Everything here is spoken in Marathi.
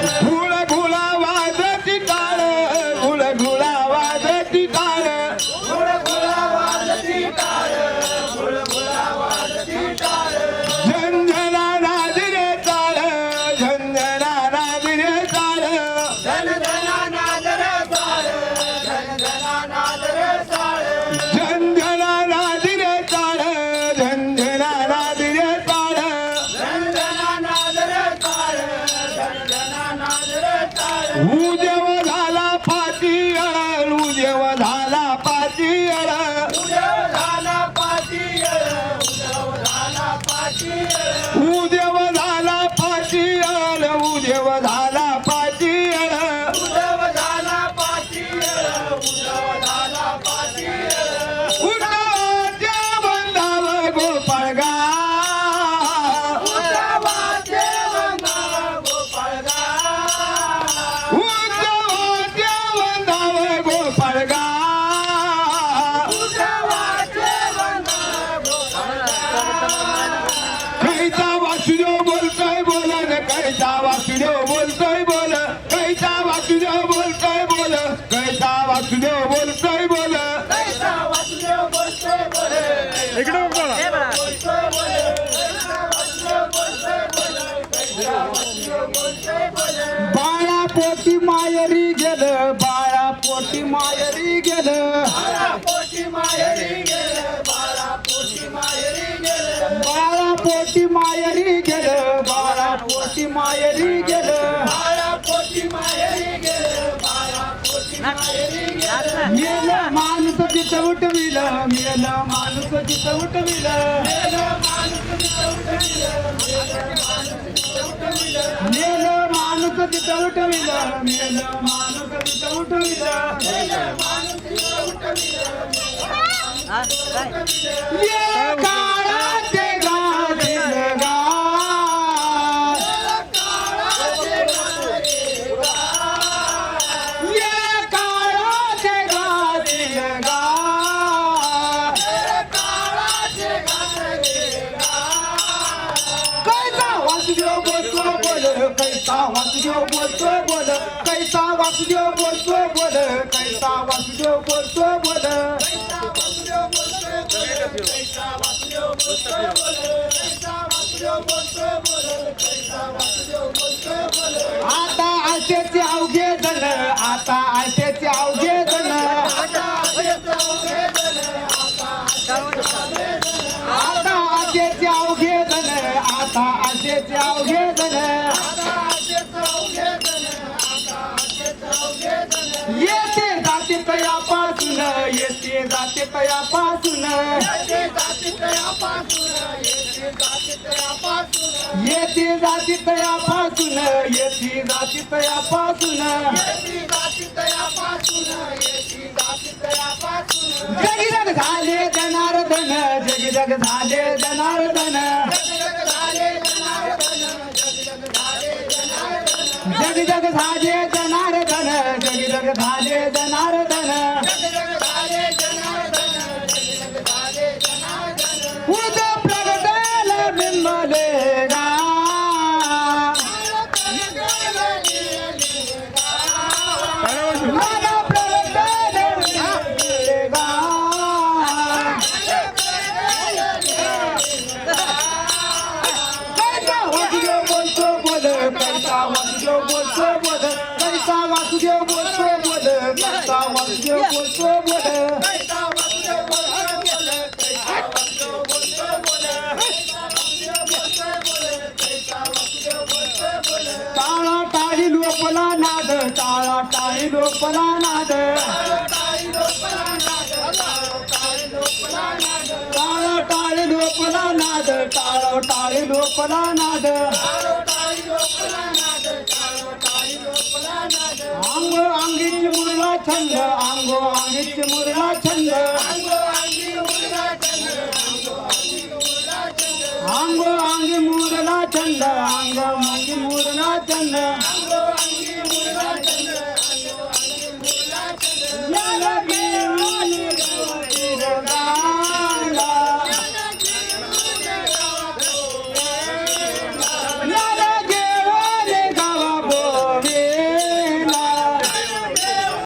ভুল बाळा पोटी मायरी गेलं. बाळा पोटी मायरी गेलं बाळा पोटी मायरी गेलं. बाळा पोटी मायरी गेलं मेलं माणूस तिथं उठविलं मेलं माणूस तिथं उठविलं. मेलं माणूस तिथं उठविलं. मेलं माणूस तिथं उठविलं ये काळाचे कैसा वासुदेव बोलतो बोल कैसा वासुदेव बोलतो बोल कैसा वासुदेव बोलतो बोल। आता येते जाते तयापासून येते जाते तयापासून. येते जाते तयापासून येते जाते तयापासून. जगजग झाले जनार्दन जगजग झाले जनार्दन. जगजग झाले जनार्दन जगजग झाले जनार्दन. प्रगटाल बिंबले गा. मला प्रगटाल बिंबले गा. कैसा वासुदेव बोलतो बोल कैसा वासुदेव बोलतो बोल कैसा वासुदेव बोलतो टाळा टाळी लोपला नाद. टाळा टाळी लोपला नाद टाळा टाळी लोपला नाद. टाळा टाळी लोपला नाद अंग अंगीची मुरला छंद अंगो अंगीची मुरला छंद अंगो अंगी मुरला छंद अंग अंगी मुरला छंद